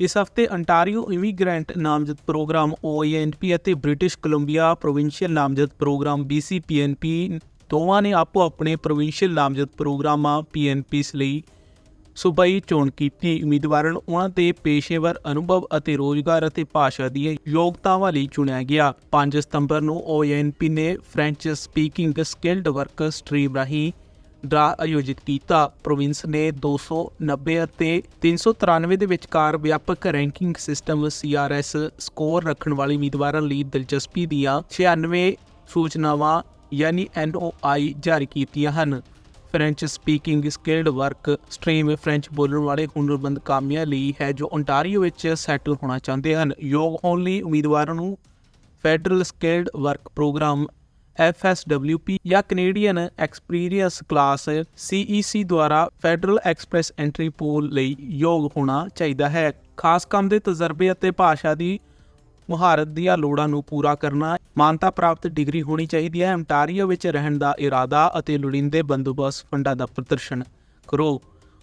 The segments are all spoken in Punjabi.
ਇਸ ਹਫ਼ਤੇ ਅੰਟਾਰੀਓ ਇਮੀਗ੍ਰੈਂਟ ਨਾਮਜ਼ਦ ਪ੍ਰੋਗਰਾਮ OINP ਅਤੇ ਬ੍ਰਿਟਿਸ਼ ਕੋਲੰਬੀਆ ਪ੍ਰੋਵਿੰਸ਼ੀਅਲ ਨਾਮਜ਼ਦ ਪ੍ਰੋਗਰਾਮ BCPNP ਦੋਵਾਂ ਨੇ ਆਪੋ ਆਪਣੇ ਪ੍ਰੋਵਿੰਸ਼ੀਅਲ ਨਾਮਜ਼ਦ ਪ੍ਰੋਗਰਾਮਾਂ PNPs ਲਈ ਸੂਬਾਈ ਚੋਣ ਕੀਤੀ। ਉਮੀਦਵਾਰਾਂ ਨੂੰ ਉਹਨਾਂ ਦੇ ਪੇਸ਼ੇਵਰ ਅਨੁਭਵ ਅਤੇ ਰੋਜ਼ਗਾਰ ਅਤੇ ਭਾਸ਼ਾ ਦੀਆਂ ਯੋਗਤਾਵਾਂ ਲਈ ਚੁਣਿਆ ਗਿਆ। 5 ਸਤੰਬਰ ਨੂੰ ONP ਨੇ French speaking skilled worker stream ਰਾਹੀਂ ਡਰਾ ਆਯੋਜਿਤ ਕੀਤਾ। ਪ੍ਰੋਵਿੰਸ ਨੇ 290 ਅਤੇ 393 ਦੇ ਵਿਚਕਾਰ ਵਿਆਪਕ ਰੈਂਕਿੰਗ ਸਿਸਟਮ CRS ਸਕੋਰ ਰੱਖਣ ਵਾਲੇ ਉਮੀਦਵਾਰਾਂ ਲਈ ਦਿਲਚਸਪੀ ਦੀਆਂ 96 ਸੂਚਨਾਵਾਂ, ਯਾਨੀ NOI ਜਾਰੀ ਕੀਤੀਆਂ ਹਨ। French speaking skilled work stream French ਬੋਲਣ ਵਾਲੇ ਹੁਨਰਮੰਦ ਕਾਮਿਆਂ ਲਈ ਹੈ ਜੋ ਓਨਟਾਰੀਓ ਵਿੱਚ ਸੈਟਲ ਹੋਣਾ ਚਾਹੁੰਦੇ ਹਨ। ਯੋਗ ਹੋਣ ਲਈ ਉਮੀਦਵਾਰਾਂ ਨੂੰ federal skilled work program FSWP ਜਾਂ ਕੈਨੇਡੀਅਨ ਐਕਸਪੀਰੀਅੰਸ ਕਲਾਸ CEC ਦੁਆਰਾ ਫੈਡਰਲ ਐਕਸਪ੍ਰੈਸ ਐਂਟਰੀ ਪੂਲ ਲਈ ਯੋਗ ਹੋਣਾ ਚਾਹੀਦਾ ਹੈ। ਖਾਸ ਕੰਮ ਦੇ ਤਜਰਬੇ ਅਤੇ ਭਾਸ਼ਾ ਦੀ ਮੁਹਾਰਤ ਦੀਆਂ ਲੋੜਾਂ ਨੂੰ ਪੂਰਾ ਕਰਨਾ ਮਾਨਤਾ ਪ੍ਰਾਪਤ ਡਿਗਰੀ ਹੋਣੀ ਚਾਹੀਦੀ ਹੈ। ontario ਵਿੱਚ ਰਹਿਣ ਦਾ ਇਰਾਦਾ ਅਤੇ ਲੋੜੀਂਦੇ ਬੰਦੋਬਸਤ ਫੰਡਾਂ ਦਾ ਪ੍ਰਦਰਸ਼ਨ ਕਰੋ।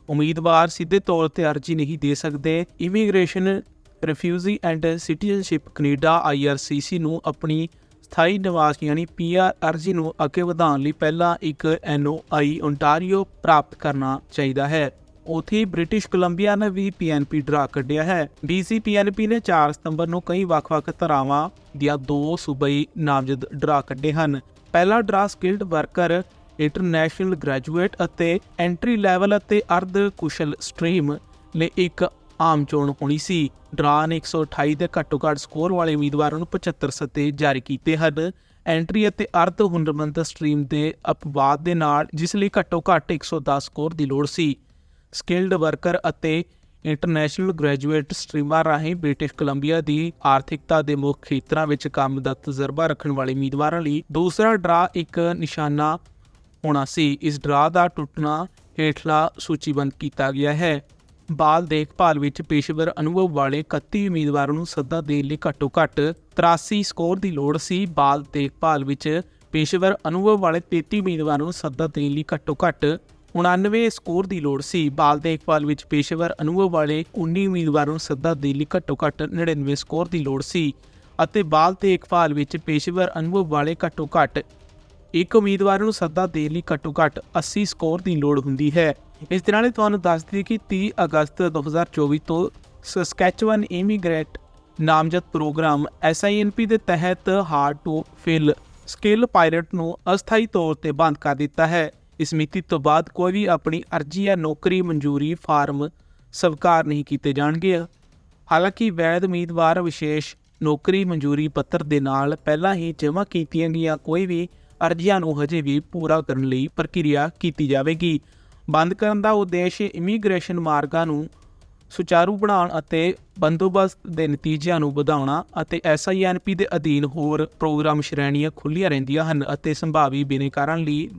ਉਮੀਦਵਾਰ ਸਿੱਧੇ ਤੌਰ ਤੇ ਅਰਜ਼ੀ ਨਹੀਂ ਦੇ ਸਕਦੇ। Immigration refugee and citizenship Canada IRCC ਨੂੰ ਆਪਣੀ ਸਥਾਈ ਨਿਵਾਸ ਯਾਨੀ PR ਅਰਜ਼ੀ ਨੂੰ ਅੱਗੇ ਵਧਾਉਣ ਲਈ ਪਹਿਲਾਂ ਇੱਕ NOI ontario ਪ੍ਰਾਪਤ ਕਰਨਾ ਚਾਹੀਦਾ ਹੈ। ਉਥੇ ਬ੍ਰਿਟਿਸ਼ ਕੋਲੰਬੀਆ ਨੇ ਵੀ ਪੀਐਨਪੀ ਡਰਾ ਕੱਢਿਆ ਹੈ। BC PNP ਨੇ 4 ਸਤੰਬਰ ਨੂੰ ਕਈ ਵੱਖ-ਵੱਖ ਧਾਰਾਵਾਂ ਦੀਆਂ ਦੋ ਸੂਬਾਈ ਨਾਮਜ਼ਦ ਡਰਾ ਕੱਢੇ ਹਨ। ਪਹਿਲਾ draw skilled worker, international graduate ਅਤੇ ਐਂਟਰੀ ਲੈਵਲ ਅਤੇ ਅਰਧ ਕੁਸ਼ਲ ਸਟ੍ਰੀਮ ਲਈ ਇੱਕ ਆਮ ਚੋਣ ਹੋਣੀ ਸੀ। ਡਰਾ ਨੇ 128 ਦੇ ਘੱਟੋ ਘੱਟ ਸਕੋਰ ਵਾਲੇ ਉਮੀਦਵਾਰਾਂ ਨੂੰ 75 ਸੱਤੇ ਜਾਰੀ ਕੀਤੇ ਹਨ। ਐਂਟਰੀ ਅਤੇ ਅਰਧ ਹੁਨਰਮੰਦ ਸਟਰੀਮ ਦੇ ਅਪਵਾਦ ਦੇ ਨਾਲ, ਜਿਸ ਲਈ ਘੱਟੋ ਘੱਟ 110 ਸਕੋਰ ਦੀ ਲੋੜ ਸੀ। ਸਕਿਲਡ ਵਰਕਰ ਅਤੇ ਇੰਟਰਨੈਸ਼ਨਲ ਗ੍ਰੈਜੂਏਟ ਸਟਰੀਮਾਂ ਰਾਹੀਂ ਬ੍ਰਿਟਿਸ਼ ਕੋਲੰਬੀਆ ਦੀ ਆਰਥਿਕਤਾ ਦੇ ਮੁੱਖ ਖੇਤਰਾਂ ਵਿੱਚ ਕੰਮ ਦਾ ਤਜਰਬਾ ਰੱਖਣ ਵਾਲੇ ਉਮੀਦਵਾਰਾਂ ਲਈ ਦੂਸਰਾ ਡਰਾ ਇੱਕ ਨਿਸ਼ਾਨਾ ਹੋਣਾ ਸੀ। ਇਸ ਡਰਾ ਦਾ ਟੁੱਟਣਾ ਹੇਠਲਾ ਸੂਚੀਬੱਧ ਕੀਤਾ ਗਿਆ ਹੈ। ਬਾਲ ਦੇਖਭਾਲ ਵਿੱਚ ਪੇਸ਼ੇਵਰ ਅਨੁਭਵ ਵਾਲੇ 31 ਉਮੀਦਵਾਰਾਂ ਨੂੰ ਸੱਦਾ ਦੇਣ ਲਈ ਘੱਟੋ ਘੱਟ 83 ਸਕੋਰ ਦੀ ਲੋੜ ਸੀ। ਬਾਲ ਦੇਖਭਾਲ ਵਿੱਚ ਪੇਸ਼ੇਵਰ ਅਨੁਭਵ ਵਾਲੇ 33 ਉਮੀਦਵਾਰਾਂ ਨੂੰ ਸੱਦਾ ਦੇਣ ਲਈ ਘੱਟੋ ਘੱਟ 99 ਸਕੋਰ ਦੀ ਲੋੜ ਸੀ। ਬਾਲ ਦੇਖਭਾਲ ਵਿੱਚ ਪੇਸ਼ੇਵਰ ਅਨੁਭਵ ਵਾਲੇ 19 ਉਮੀਦਵਾਰਾਂ ਨੂੰ ਸੱਦਾ ਦੇਣ ਲਈ ਘੱਟੋ ਘੱਟ 99 ਸਕੋਰ ਦੀ ਲੋੜ ਸੀ ਅਤੇ ਬਾਲ ਦੇਖਭਾਲ ਵਿੱਚ ਪੇਸ਼ੇਵਰ ਅਨੁਭਵ ਵਾਲੇ ਘੱਟੋ ਘੱਟ ਇੱਕ ਉਮੀਦਵਾਰ ਨੂੰ ਸੱਦਾ ਦੇਣ ਲਈ ਘੱਟੋ ਘੱਟ 80 ਸਕੋਰ ਦੀ ਲੋੜ ਹੁੰਦੀ ਹੈ। ਇਸ ਦੇ ਨਾਲ ਹੀ ਤੁਹਾਨੂੰ ਦੱਸ ਦਈਏ ਕਿ 30 ਅਗਸਤ 2024 ਤੋਂ ਸਸਕੈਚੁਅਨ ਇਮੀਗ੍ਰੇਟ ਨਾਮਜ਼ਦ ਪ੍ਰੋਗਰਾਮ SINP ਦੇ ਤਹਿਤ hard to fill skill pilot ਨੂੰ ਅਸਥਾਈ ਤੌਰ ਤੇ ਬੰਦ ਕਰ ਦਿੱਤਾ ਹੈ। ਇਸ ਮਿਤੀ ਤੋਂ ਬਾਅਦ ਕੋਈ ਵੀ ਆਪਣੀ ਅਰਜ਼ੀ ਜਾਂ ਨੌਕਰੀ ਮਨਜ਼ੂਰੀ ਫਾਰਮ ਸਵੀਕਾਰ ਨਹੀਂ ਕੀਤੇ ਜਾਣਗੇ। ਹਾਲਾਂਕਿ ਵੈਦ ਉਮੀਦਵਾਰ ਵਿਸ਼ੇਸ਼ ਨੌਕਰੀ ਮਨਜ਼ੂਰੀ ਪੱਤਰ ਦੇ ਨਾਲ ਪਹਿਲਾਂ ਹੀ ਜਮ੍ਹਾਂ ਕੀਤੀਆਂ ਗਈਆਂ ਕੋਈ ਵੀ ਅਰਜ਼ੀਆਂ ਨੂੰ ਹਜੇ ਵੀ ਪੂਰਾ ਕਰਨ ਲਈ ਪ੍ਰਕਿਰਿਆ ਕੀਤੀ ਜਾਵੇਗੀ। ਬੰਦ ਕਰਨ ਦਾ ਉਦੇਸ਼ ਇਮੀਗ੍ਰੇਸ਼ਨ ਮਾਰਗਾਂ ਨੂੰ ਸੁਚਾਰੂ ਬਣਾਉਣ ਅਤੇ ਬੰਦੋਬਸਤ ਦੇ ਨਤੀਜਿਆਂ ਨੂੰ ਵਧਾਉਣਾ ਅਤੇ SINP ਦੇ ਅਧੀਨ ਹੋਰ ਪ੍ਰੋਗਰਾਮ ਸ਼੍ਰੇਣੀਆਂ ਖੁੱਲੀਆਂ ਰਹਿੰਦੀਆਂ ਹਨ ਅਤੇ ਸੰਭਾਵੀ ਬਿਨੇਕਾਰਾਂ ਲਈ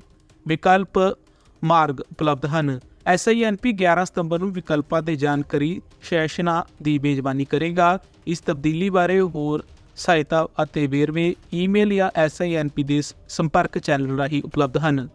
ਵਿਕਲਪ ਮਾਰਗ ਉਪਲਬਧ ਹਨ। SINP 11 ਸਤੰਬਰ ਨੂੰ ਵਿਕਲਪਾਂ ਤੇ ਜਾਣਕਾਰੀ ਸੈਸ਼ਨਾਂ ਦੀ ਮੇਜ਼ਬਾਨੀ ਕਰੇਗਾ। ਇਸ ਤਬਦੀਲੀ ਬਾਰੇ ਹੋਰ ਸਹਾਇਤਾ ਅਤੇ ਵੇਰਵੇ ਈਮੇਲ ਜਾਂ SINP ਦੇ ਸੰਪਰਕ ਚੈਨਲ ਰਾਹੀਂ ਉਪਲਬਧ ਹਨ।